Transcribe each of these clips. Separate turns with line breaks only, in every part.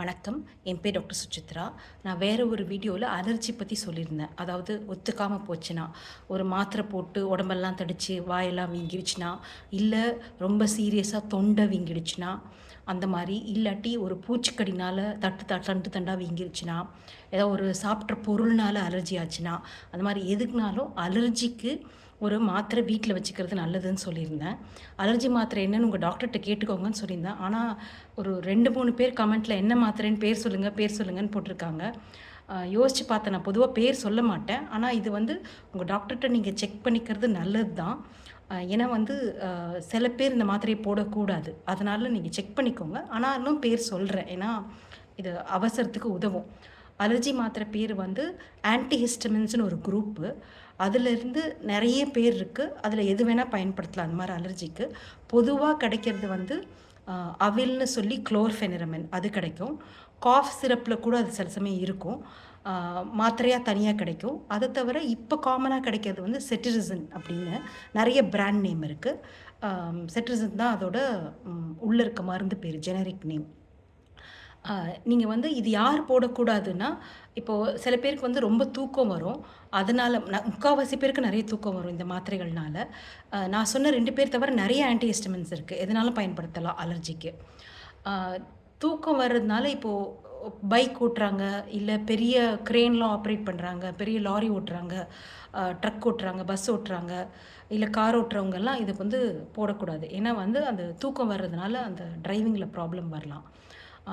வணக்கம். என் பேர் டாக்டர் சுசித்ரா. நான் வேறு ஒரு வீடியோவில் அலர்ஜி பற்றி சொல்லியிருந்தேன். அதாவது ஒத்துக்காமல் போச்சுன்னா. ஒரு மாத்திரை போட்டு உடம்பெல்லாம் தடித்து வாயெல்லாம் வீங்கிடுச்சுன்னா இல்லை ரொம்ப சீரியஸாக தொண்டை வீங்கிடுச்சுன்னா அந்த மாதிரி இல்லாட்டி ஒரு பூச்சிக்கடினால் தட்டு த தண்டு தண்டாக வீங்கிருச்சுன்னா ஏதோ ஒரு சாப்பிட்ற பொருள்னால அலர்ஜி ஆச்சுன்னா அந்த மாதிரி எதுக்குனாலும் அலர்ஜிக்கு ஒரு மாத்திரை வீட்டில் வச்சுக்கிறது நல்லதுன்னு சொல்லியிருந்தேன். அலர்ஜி மாத்திரை என்னன்னு உங்கள் டாக்டர்கிட்ட கேட்டுக்கோங்கன்னு சொல்லியிருந்தேன். ஆனால் ஒரு ரெண்டு மூணு பேர் கமெண்ட்டில் என்ன மாத்திரைன்னு பேர் சொல்லுங்கள் பேர் சொல்லுங்கன்னு போட்டிருக்காங்க. யோசித்து பார்த்தேன். நான் பொதுவாக பேர் சொல்ல மாட்டேன். ஆனால் இது வந்து உங்கள் டாக்டர்கிட்ட நீங்கள் செக் பண்ணிக்கிறது நல்லது தான் ஏன்னா வந்து சில பேர் இந்த மாத்திரையை போடக்கூடாது. அதனால் நீங்கள் செக் பண்ணிக்கோங்க. ஆனாலும் பேர் சொல்கிறேன் ஏன்னா இது அவசரத்துக்கு உதவும். அலர்ஜி மாத்திரை பேர் வந்து ஆன்டிஹிஸ்டமின்ஸ்னு ஒரு குரூப்பு அதிலிருந்து நிறைய பேர் இருக்குது அதில் எது வேணால் பயன்படுத்தலாம் அந்த மாதிரி அலர்ஜிக்கு பொதுவாக கிடைக்கிறது வந்து அவில்னு சொல்லி குளோர்ஃபெனிரமின் அது கிடைக்கும். காஃப் சிரப்பில் கூட அது சில சமயம் இருக்கும். மாத்திரையாக தனியாக கிடைக்கும். அதை தவிர இப்போ காமனாக கிடைக்கிறது வந்து செட்டிரிசன் அப்படின்னு நிறைய பிராண்ட் நேம் இருக்குது செட்டிரிசன் தான் அதோட உள்ளே உள்ள இருக்க மருந்து பேர் ஜெனரிக் நேம் நீங்கள் வந்து இது யார் போடக்கூடாதுன்னா இப்போது சில பேருக்கு வந்து ரொம்ப தூக்கம் வரும். அதனால் நான் முக்கால்வாசி பேருக்கு நிறைய தூக்கம் வரும் இந்த மாத்திரைகள்னால. நான் சொன்ன ரெண்டு பேர் தவிர நிறைய ஆன்டிஹிஸ்டமின்ஸ் இருக்குது எதனாலும் பயன்படுத்தலாம் அலர்ஜிக்கு தூக்கம் வர்றதுனால இப்போது பைக் ஓட்டுறாங்க இல்லை பெரிய க்ரெயின்லாம் ஆப்ரேட் பண்ணுறாங்க பெரிய லாரி ஓட்டுறாங்க ட்ரக் ஓட்டுறாங்க பஸ் ஓட்டுறாங்க இல்லை கார் ஓட்டுறவங்கெல்லாம் இதை வந்து போடக்கூடாது. ஏன்னா வந்து அந்த தூக்கம் வர்றதுனால அந்த டிரைவிங்கில் ப்ராப்ளம் வரலாம்.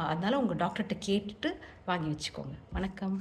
அதனால் உங்கள் டாக்டர்கிட்ட கேட்டுட்டு வாங்கி வச்சுக்கோங்க. வணக்கம்.